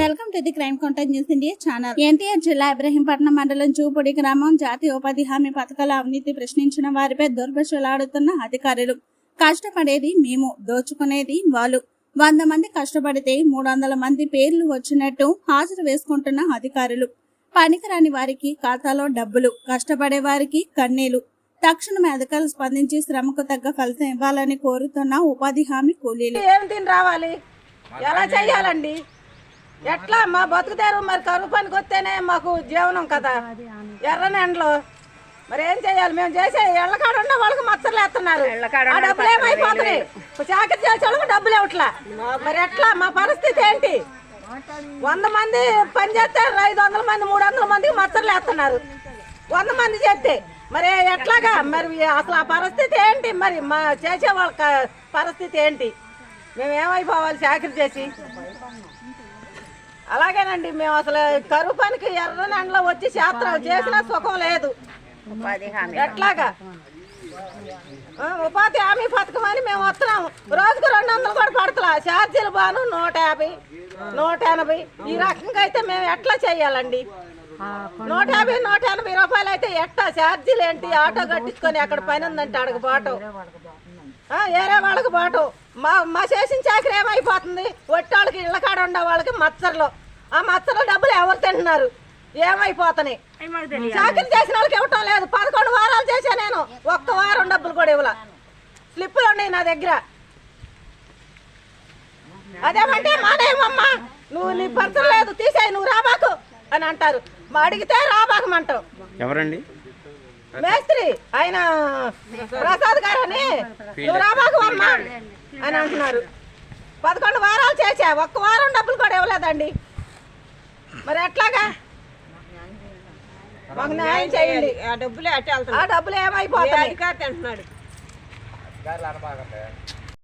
Welcome to the crime contact news India channel. NTR జిల్లా ఇబ్రహీంపట్నం మండలం చూపుడి గ్రామం జాతీయ ఉపాధి హామీ పథకాల అవినీతి ప్రశ్నించిన వారిపై దుర్భషలాడుతున్న అధికారులు. కష్టపడేది మేము దోచుకునేది వాళ్ళు. వంద మంది కష్టపడితే మూడు వందల మంది పేర్లు వచ్చినట్టు హాజరు వేసుకుంటున్న అధికారులు. పనికిరాని వారికి ఖాతాలో డబ్బులు కష్టపడే వారికి కన్నీలు తక్షణమే అధికారులు స్పందించి శ్రమకు తగ్గ ఫలితం ఇవ్వాలని కోరుతున్న ఉపాధి హామీ కూలీలు. ఏం తిని రావాలి? ఎలా చెయ్యాలండి ఎట్లా మా బతుకుతారు? మరి కరువు పనికి వస్తేనే మాకు జీవనం కదా. ఎర్ర ఎండలో మరి ఏం చేయాలి? మేము చేసే ఎళ్ళకాడ ఉన్న వాళ్ళకి మచ్చలు వేస్తున్నారు. డబ్బులు ఏమైపోతున్నాయి? చాకరీ చేసే వాళ్ళకి డబ్బులు ఇవ్వట్లా. మరి ఎట్లా? మా పరిస్థితి ఏంటి? వంద మంది పని చేస్తే ఐదు వందల మంది మూడు వందల మందికి మచ్చలు వేస్తున్నారు. వంద మంది చేస్తే. మరి ఎట్లాగా? మరి అసలు ఆ పరిస్థితి ఏంటి? మరి మా చేసే వాళ్ళ పరిస్థితి ఏంటి? మేము ఏమైపోవాలి చాకరీ చేసి? అలాగేనండి మేము అసలు కరువు పనికి ఎర్ర ఎండలో వచ్చి శాస్త్రాలు చేసినా సుఖం లేదు. ఎట్లాగా? ఉపాధి హామీ పథకం అని మేము వస్తున్నాము. రోజుకు రెండు వందలు కూడా పడతలా. ఛార్జీలు బాను నూట యాభై నూట ఎనభై. ఈ రకంగా అయితే మేము ఎట్లా చేయాలండి? నూట యాభై నూట ఎనభై రూపాయలు అయితే ఎట్లా ఛార్జీలు ఏంటి? ఆటో కట్టించుకొని అక్కడ పని ఉందంటే అడగ ఏరే వాళ్ళకి బాటు. మా మా చేసిన చాకరీ ఏమైపోతుంది? ఒట్టాళ్ళకి ఇళ్ళ కాడ ఉండే వాళ్ళకి మచ్చర్లు. ఆ మచ్చర్ల డబ్బులు ఎవరు తింటున్నారు? ఏమైపోతున్నాయి? చాకరీ చేసిన వాళ్ళకి ఇవ్వటం లేదు. పదకొండు వారాలు చేశా నేను. ఒక్క వారం డబ్బులు కూడా ఇవ్వాల. స్లిప్పులు ఉన్నాయి నా దగ్గర. అదేమంటే మానేమమ్మా నువ్వు నీ పరిచయం లేదు తీసేయి నువ్వు రాబాకు అని అంటారు. మా అడిగితే రాబాకమంటావు ఎవరండి? మేస్త్రి ఆయన ప్రసాద్ గారు అని అమ్మా అని అంటున్నారు. పదకొండు వారాలు చేసా ఒక్క వారం డబ్బులు కూడా ఇవ్వలేదండి. మరి ఎట్లాగా? మాకు న్యాయం చేయండి. ఆ డబ్బులే ఆ డబ్బులు ఏమైపోతాయి అధికారి అంటున్నాడు.